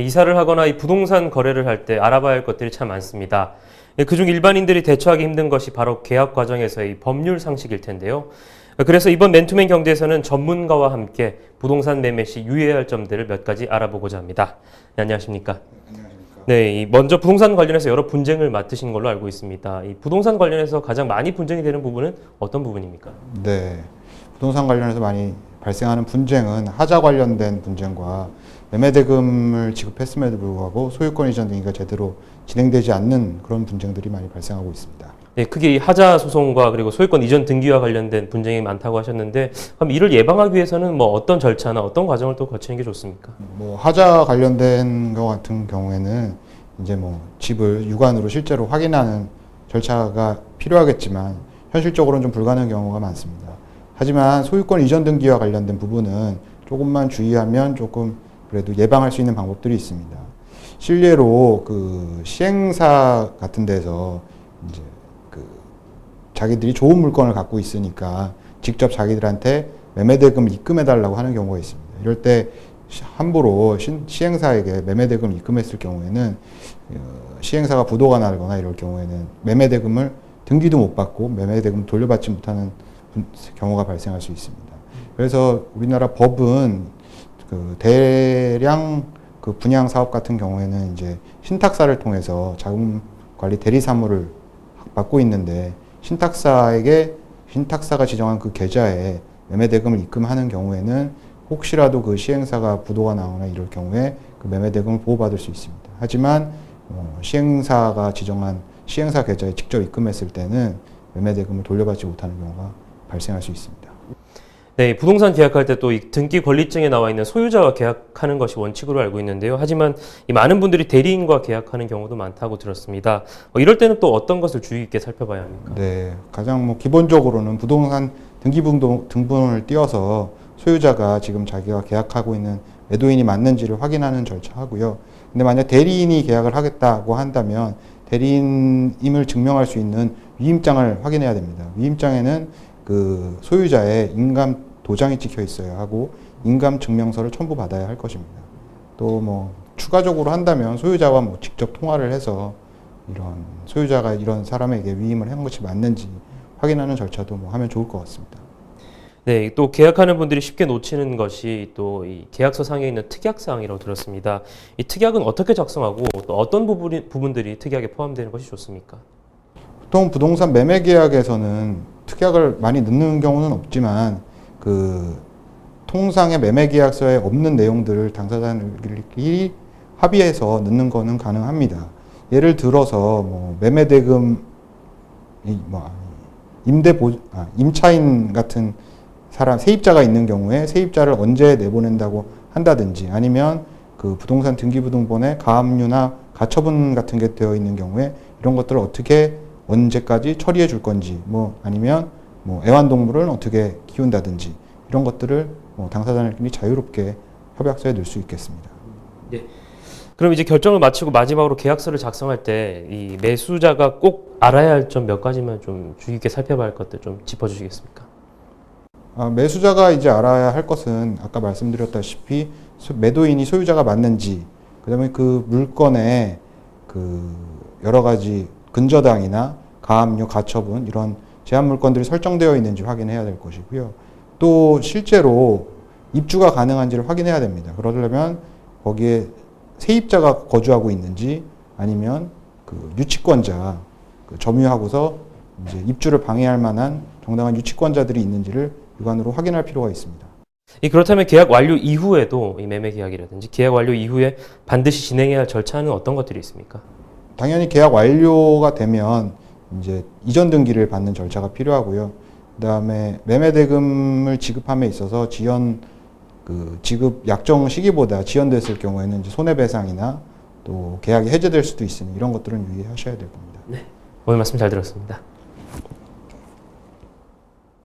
이사를 하거나 이 부동산 거래를 할 때 알아봐야 할 것들이 참 많습니다. 예, 그중 일반인들이 대처하기 힘든 것이 바로 계약 과정에서의 법률 상식일 텐데요. 그래서 이번 맨투맨 경제에서는 전문가와 함께 부동산 매매 시 유의해야 할 점들을 몇 가지 알아보고자 합니다. 네, 안녕하십니까? 네, 이 먼저 부동산 관련해서 여러 분쟁을 맡으신 걸로 알고 있습니다. 이 부동산 관련해서 가장 많이 분쟁이 되는 부분은 어떤 부분입니까? 네. 부동산 관련해서 많이 발생하는 분쟁은 하자 관련된 분쟁과 매매대금을 지급했음에도 불구하고 소유권 이전 등기가 제대로 진행되지 않는 그런 분쟁들이 많이 발생하고 있습니다. 네, 크게 이 하자 소송과 그리고 소유권 이전 등기와 관련된 분쟁이 많다고 하셨는데 그럼 이를 예방하기 위해서는 뭐 어떤 절차나 어떤 과정을 또 거치는 게 좋습니까? 뭐 하자 관련된 것 같은 경우에는 이제 뭐 집을 육안으로 실제로 확인하는 절차가 필요하겠지만 현실적으로는 좀 불가능한 경우가 많습니다. 하지만 소유권 이전 등기와 관련된 부분은 조금만 주의하면 조금 그래도 예방할 수 있는 방법들이 있습니다. 실례로 그 시행사 같은 데서 이제 그 자기들이 좋은 물건을 갖고 있으니까 직접 자기들한테 매매대금을 입금해 달라고 하는 경우가 있습니다. 이럴 때 시- 함부로 신- 시행사에게 매매대금을 입금했을 경우에는 어, 시행사가 부도가 나거나 이럴 경우에는 매매대금을 등기도 못 받고 매매대금 돌려받지 못하는 분- 경우가 발생할 수 있습니다. 그래서 우리나라 법은 그 대량 그 분양 사업 같은 경우에는 이제 신탁사를 통해서 자금 관리 대리 사무를 받고 있는데 신탁사에게 신탁사가 지정한 그 계좌에 매매 대금을 입금하는 경우에는 혹시라도 그 시행사가 부도가 나거나 이럴 경우에 그 매매 대금을 보호받을 수 있습니다. 하지만 어, 시행사가 지정한 시행사 계좌에 직접 입금했을 때는 매매 대금을 돌려받지 못하는 경우가 발생할 수 있습니다. 네, 이 부동산 계약할 때또이 등기 권리증에 나와 있는 소유자와 계약하는 것이 원칙으로 알고 있는데요. 하지만 이 많은 분들이 대리인과 계약하는 경우도 많다고 들었습니다. 어, 이럴 때는 또 어떤 것을 주의 깊게 살펴봐야 합니까? 네, 가장 뭐 기본적으로는 부동산 등기부등 등본을 띄워서 소유자가 지금 자기가 계약하고 있는 매도인이 맞는지를 확인하는 절차하고요. 근데 만약 대리인이 계약을 하겠다고 한다면 대리인임을 증명할 수 있는 위임장을 확인해야 됩니다. 위임장에는 그 소유자의 인감 도장이 찍혀 있어야 하고 인감 증명서를 첨부 받아야 할 것입니다. 또 뭐 추가적으로 한다면 소유자와 뭐 직접 통화를 해서 이런 소유자가 이런 사람에게 위임을 한 것이 맞는지 확인하는 절차도 뭐 하면 좋을 것 같습니다. 네, 또 계약하는 분들이 쉽게 놓치는 것이 또 이 계약서 상에 있는 특약 사항이라고 들었습니다. 이 특약은 어떻게 작성하고 또 어떤 부분이, 부분들이 특약에 포함되는 것이 좋습니까? 보통 부동산 매매 계약에서는 특약을 많이 넣는 경우는 없지만 그 통상의 매매 계약서에 없는 내용들을 당사자들끼리 합의해서 넣는 거는 가능합니다. 예를 들어서 뭐 매매 대금 뭐 임대 보 아, 임차인 같은 사람 세입자가 있는 경우에 세입자를 언제 내보낸다고 한다든지 아니면 그 부동산 등기부등본에 가압류나 가처분 같은 게 되어 있는 경우에 이런 것들을 어떻게 언제까지 처리해 줄 건지 뭐 아니면 뭐 애완동물을 어떻게 키운다든지 이런 것들을 뭐 당사자들끼리 자유롭게 협약서에 넣을 수 있겠습니다. 그럼 이제 결정을 마치고 마지막으로 계약서를 작성할 때 이 매수자가 꼭 알아야 할 점 몇 가지만 좀 주의 깊게 살펴봐야 할 것들 좀 짚어주시겠습니까? 아, 매수자가 이제 알아야 할 것은 아까 말씀드렸다시피 소- 매도인이 소유자가 맞는지 그다음에 그 물건에 그 여러 가지 근저당이나 가압류, 가처분 이런 제한 물건들이 설정되어 있는지 확인해야 될 것이고요. 또 실제로 입주가 가능한지를 확인해야 됩니다. 그러려면 거기에 세입자가 거주하고 있는지 아니면 그 유치권자 그 점유하고서 이제 입주를 방해할 만한 정당한 유치권자들이 있는지를 육안으로 확인할 필요가 있습니다. 이 그렇다면 계약 완료 이후에도 이 매매 계약이라든지 계약 완료 이후에 반드시 진행해야 할 절차는 어떤 것들이 있습니까? 당연히 계약 완료가 되면 이제 이전 등기를 받는 절차가 필요하고요. 그다음에 매매 대금을 지급함에 있어서 지연 그 지급 약정 시기보다 지연됐을 경우에는 손해배상이나 또 계약이 해제될 수도 있으니 이런 것들은 유의하셔야 될 겁니다. 오늘 말씀 잘 들었습니다.